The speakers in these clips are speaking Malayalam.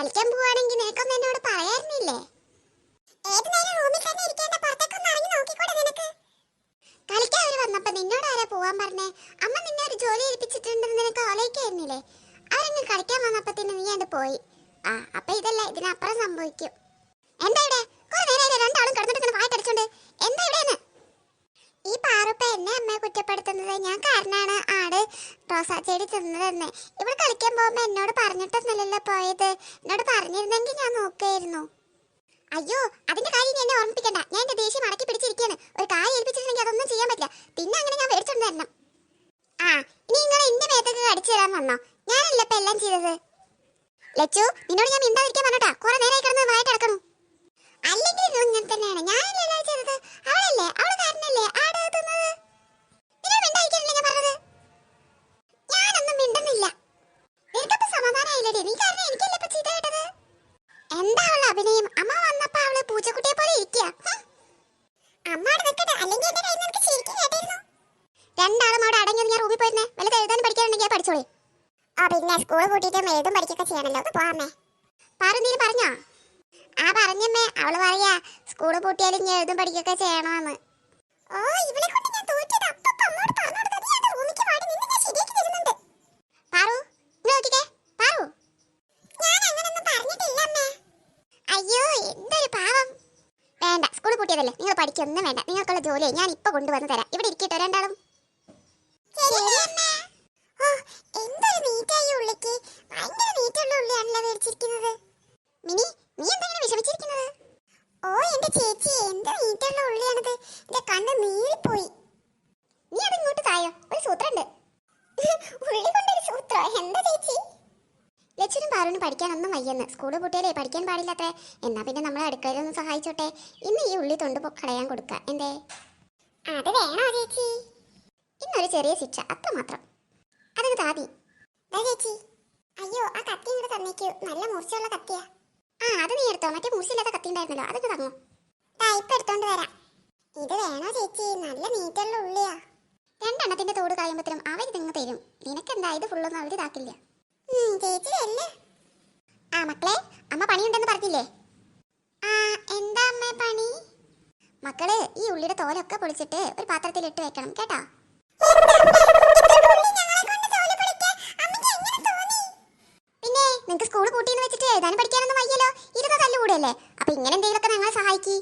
കളിക്കാൻ പോവാണെങ്കിൽ നിനക്കൊന്നും എന്നോട് പറയായിരുന്നില്ലേ ഏത് നേരം റൂമിൽ തന്നെ ഇരിക്കേണ്ട പുറത്തേക്കൊന്ന് ഇറങ്ങി നോക്കിക്കൂടെ നിനക്ക്? കളിക്കാൻ അവർ വന്നപ്പോ നിന്നോട് ആരാ പോവാൻ പറഞ്ഞേ? അമ്മ നിന്നെ ഒരു ജോലി ഏൽപ്പിച്ചിട്ടുണ്ടെന്ന് നിനക്ക് ആലോചിക്കായിരുന്നില്ലേ? അവരങ്ങ് കളിക്കാൻ വന്നപ്പത്തിന് നീ അത് പോയി. ആ അപ്പൊ ഇതല്ല ഇതിനപ്പുറം സംഭവിക്കും. എന്താ ഇവിടെ? കുറെ നേരം രണ്ടാളും കിടന്നിട്ട് വായിട്ടടിച്ചോണ്ട് എന്താ ഇവിടെ ഈ പാറുപ്പ എന്നെ അമ്മയെ കുറ്റപ്പെടുത്തുന്നത് ഞാൻ കാരണമാണ് ആട് റോസാ ചെടി ഇവിടെ കളിക്കാൻ പോകുമ്പോ എന്നോട് പറഞ്ഞിട്ടൊന്നുമല്ലല്ലോ പോയത്. എന്നോട് പറഞ്ഞിരുന്നെങ്കിൽ ഞാൻ നോക്കായിരുന്നു. അയ്യോ അതിന്റെ കാര്യം എന്നെ ഓർമ്മിപ്പിക്കണ്ട. ഞാൻ എന്റെ ദേഷ്യം അടക്കി പിടിച്ചിരിക്കുകയാണ്. ഒരു കാര്യം ഏൽപ്പിച്ചിട്ടുണ്ടെങ്കിൽ അതൊന്നും ചെയ്യാൻ പറ്റില്ല. പിന്നെ അങ്ങനെ ഞാൻ മേടിച്ചോണ്ട് തരണം ആ ഇനി നിങ്ങൾ എന്റെ മേത്തൊക്കെ കടിച്ചു തരാൻ വന്നോ? ഞാനല്ല ഇപ്പൊ എല്ലാം ചെയ്തത്. ലച്ചു നിന്നോട് ഞാൻ മിണ്ടാതിരിക്കാൻ രണ്ടാളും അവിടെ അടങ്ങിയത് ഞാൻ റൂമിൽ പോയിരുന്നേ. വല്ലത് എഴുതാൻ പഠിക്കാനുണ്ടെങ്കിൽ പഠിച്ചോളി. ആ പിന്നെ സ്കൂൾ കൂട്ടിയിട്ട് എഴുതും പഠിക്കൊക്കെ ചെയ്യണല്ലോ. ഒന്ന് പോവാമേ പറഞ്ഞു പറഞ്ഞോ? ആ പറഞ്ഞമ്മേ അവൾ പറയാ സ്കൂൾ പൂട്ടിയാലും ഞാൻ എഴുതും പഠിക്കൊക്കെ ചെയ്യണമെന്ന് ഓ ഇവളെ കൊണ്ട് ഞാൻ തോറ്റത് അപ്പപ്പ അമ്മോട് പറഞ്ഞു കൊടുത്തത് ഞാൻ റൂമിക്ക് പാടി നിന്നെ ഞാൻ ശരിയാക്കി തരുന്നുണ്ട്. പാറു ഇങ്ങ് നോക്കിക്കേ. പാറു. ഞാൻ അങ്ങനൊന്നും പറഞ്ഞിട്ടില്ല അമ്മേ. അയ്യോ എന്തൊരു പാവം. വേണ്ട സ്കൂൾ പൂട്ടിയതല്ലേ. നിങ്ങൾ പഠിക്കൊന്നും വേണ്ട. നിങ്ങൾക്കുള്ള ജോലി ഞാൻ ഇപ്പൊ കൊണ്ടുവന്ന് തരാം. ഇവിടെ ഇരിക്കട്ടോ രണ്ടാളും. മിനി നീ എന്തെങ്കിലും വിഷമിച്ചിരിക്കുന്നത്? ഓ എന്റെ ചേച്ചി എന്ത് നീറ്റുള്ള ഉള്ളിയാണത്. എന്റെ കണ്ണ് നീറിപ്പോയി നീ അത് ഇങ്ങോട്ട് തായോ? ഒരു സൂത്രണ്ട്. ഉള്ളി കൊണ്ടൊരു സൂത്രം? എന്താ ചേച്ചി? ലച്ചുനും പാറുനും പഠിക്കാനൊന്നും വയ്യെന്ന്. സ്കൂൾ കുട്ടികളെ പഠിക്കാൻ പാടില്ലാത്ത എന്നാ പിന്നെ നമ്മൾ അടുക്കളയിലൊന്ന് സഹായിച്ചോട്ടെ. ഇന്ന് ഈ ഉള്ളി തൊണ്ട് പൊക്കളയാൻ കളയാൻ കൊടുക്ക. എന്തേ? അത് വേണോ ചേച്ചി? ഇന്നൊരു ചെറിയ ശിക്ഷ അത്രമാത്രം. അതങ്ങ് താതി ചേച്ചി അയ്യോ ആ കത്തി ഇങ്ങോട്ട് തന്നേക്കൂ. നല്ല മൂർച്ചയുള്ള കത്തിയാ. ആ അത് നീ എടുത്തോ? മറ്റേ മൂർച്ചയില്ലാത്ത കത്തി ഉണ്ടായിരുന്നല്ലോ അതൊക്കെ തന്നു? ഇപ്പൊ എടുത്തോണ്ട് വരാം. ഇത് വേണോ ചേച്ചി? നല്ല നീറ്റുള്ള ഉള്ളിയാ. രണ്ടെണ്ണത്തിന്റെ തോട് കഴിയുമ്പോഴത്തേനും അവർ തിങ്ങ് തരും. നിനക്കെന്താ? ഇത് ഫുള്ളൊന്നും അവർ ഇതാക്കില്ല. ചേച്ചി അല്ലേ ആ മക്കളെ അമ്മ പണിയുണ്ടെന്ന് പറഞ്ഞില്ലേ? ആ എന്താ അമ്മ പണി? മക്കൾ ഈ ഉള്ളിയുടെ തോലൊക്കെ പൊളിച്ചിട്ട് ഒരു പാത്രത്തിൽ ഇട്ട് വെക്കണം കേട്ടോ? പിന്നെ നിങ്ങക്ക് സ്കൂൾ കൂട്ടിന്ന് വെച്ചിട്ട് എഴുതാനും പഠിക്കാനൊന്നും വയ്യല്ലോ. ഇരുന്ന തല്ല് കൂടെയല്ലേ? അപ്പൊ ഇങ്ങനെ എന്തെങ്കിലുമൊക്കെ ഞങ്ങളെ സഹായിക്കി.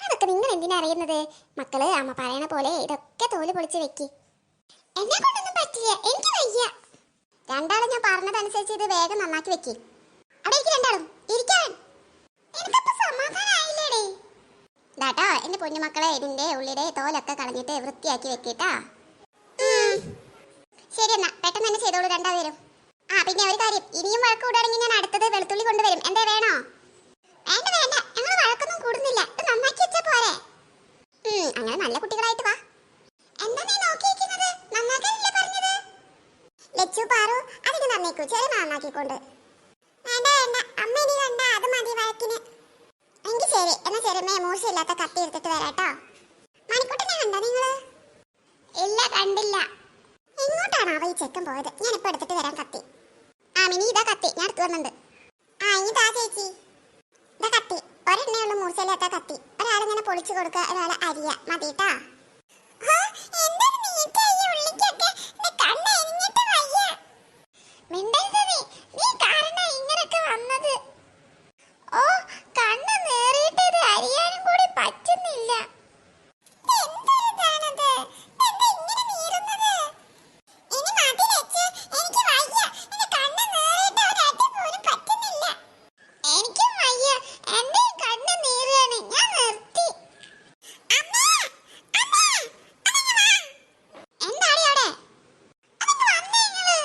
ഇതൊക്കെ അറിയുന്നത്? മക്കൾ അമ്മ പറയണ പോലെ ഇതൊക്കെ തോൽ പൊളിച്ച് വെക്കി. എന്നെ കൊണ്ടൊന്നും പറ്റില്ല. എനിക്ക് വയ്യ. രണ്ടാളും ഞാൻ പറഞ്ഞതനുസരിച്ച് ഇത് വേഗം നന്നാക്കി വെക്കി. അവിടെ എനിക്ക് രണ്ടാളും. ഇരിക്കാൻ എനിക്കപ്പോ സമാധാനായില്ലേടേ. ദാട്ടോ എന്റെ പൊന്നുമക്കളെ ഇതിന്റെ ഉള്ളിലെ തോലൊക്കെ കളഞ്ഞിട്ട് വൃത്തിയാക്കി വെക്കിട്ടാ. ശരി എന്നാ പെട്ടെന്ന് തന്നെ ചെയ്തോളൂ രണ്ടാവരും ആ പിന്നെ ഒരു കാര്യം. ഇനിയും വഴക്ക് കൂടുകയാണെങ്കിൽ ഞാൻ അടുത്തത് വെളുത്തുള്ളി കൊണ്ടുവരും. എന്തേ വേണോ? വേണ്ട വേണ്ട. ഞങ്ങൾ വഴക്കൊന്നും കൂടുന്നില്ല ഇത് നന്നാക്കി വെച്ചാ പോരെ ഉം, അങ്ങനെ നല്ല കുട്ടികളായിട്ട് വാ എന്താ നീ നോക്കിയിരിക്കുന്നത് നന്നാക്കാനല്ലേ പറഞ്ഞത് ലച്ചു പാറു അതൊക്കെ നന്നേക്കൂ ഒരെണ്ണയുള്ള വേണ്ട വേണ്ട ശരി കത്തി എടുത്തിട്ട് വരാട്ടോ കണ്ടോ ഇല്ല കണ്ടില്ല. ഈ ചെക്കൻ ഞാൻ എടുത്തിട്ട് കത്തി. ഇതാ കത്തി. ഞാൻ ആ കത്തി. ഒരെണ്ണേ ഉള്ളു മൂർച്ചയില്ലാത്ത കത്തി. ഒരാളിങ്ങനെ പൊളിച്ചു കൊടുക്കുക ഒരാളെ അരിയ. മതിട്ടാ മിണ്ടരുത് നീ നീ കാരണം ഇങ്ങനൊക്കെ വന്നത് ഓ കണ്ണ് നേറിയിട്ട് ഇത് അരിയാനും കൂടി പറ്റുന്നില്ല എനിക്കും വയ്യ എന്റെ കണ്ണ് നീറാണ് ഞാൻ നിർത്തി എന്താടി അവിടെ അതൊക്കെ വന്നേ നിങ്ങൾ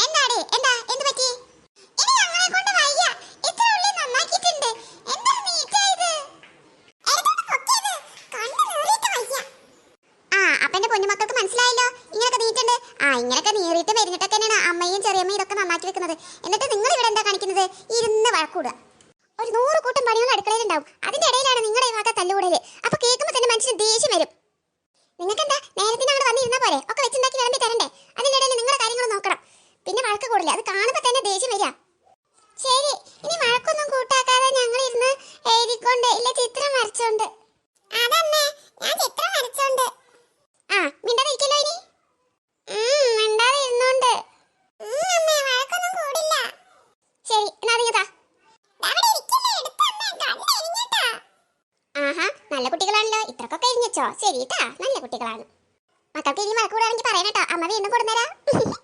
എന്താടി എന്താ എന്ത് പറ്റി ഇനി ഞങ്ങളെ കൊണ്ട് വയ്യ ഇത്ര ഉള്ളി നന്നാക്കിയിട്ടുണ്ട് എന്താ നീറ്റായത് ആ അപ്പൊ എന്റെ പൊന്നുമക്കൾക്ക് മനസ്സിലായല്ലോ? ഇങ്ങനൊക്കെ നീറ്റുണ്ട്? ആ ഇങ്ങനൊക്കെ നീറിയിട്ട് വരുന്നിട്ടൊക്കെ തന്നെയാണ് അമ്മയും ചെറിയമ്മയും ഇതൊക്കെ നന്നാക്കി വെക്കുന്നത്. എന്നിട്ട് നിങ്ങൾ ഇവിടെ എന്താ കാണിക്കുന്നത്? ഇരുന്ന് വഴക്കൂടുക. ഒരു നൂറ് കൂട്ടം പണികൾ അടുക്കളയിലുണ്ടാവും. അതിന്റെ ഇടയിലാണ് നിങ്ങളുടെ ഈ വാക്ക തല്ലുകൂടൽ. അപ്പൊ കേൾക്കുമ്പോൾ തന്നെ മനുഷ്യന് ദേഷ്യം വരും. നിങ്ങൾക്ക് എന്താ നേരത്തിന് അവിടെ വന്നിരുന്നാ പോരെ? ഒക്കെ വെച്ചുണ്ടാക്കി വിളമ്പി തരണ്ടേ? അതിന്റെ ഇടയിൽ നിങ്ങളുടെ കാര്യങ്ങൾ നോക്കണം. പിന്നെ വഴക്ക് കൂടില്ല അത് കാണുമ്പോൾ തന്നെ ദേഷ്യം വരിക. ശരി. ഇനി വഴക്കൊന്നും കൂട്ടാക്കാതെ ഞങ്ങൾ ഇരുന്ന് എഴുതിക്കൊണ്ട് ഇല്ല ചിത്രം വരച്ചോണ്ട് അതമ്മേ ഞാൻ ചിത്രം വരച്ചോണ്ട് ആ മിണ്ടാതെ ഇരിക്കല്ലോ ഇനി ഉം, മിണ്ടാതെ ഇരുന്നോണ്ട് അമ്മേ വഴക്കൊന്നും കൂടില്ല ശരി എന്നാ അതിങ്ങതാ ആഹാ നല്ല കുട്ടികളാണല്ലോ ഇത്രക്കൊക്കെ എരിഞ്ഞോ ശരി കേട്ടാ നല്ല കുട്ടികളാണ്. മക്കൾക്ക് ഇനി വഴക്കൂടാണെങ്കിൽ പറയണട്ടോ അമ്മ വീണ്ടും കൊടുന്നേരാ.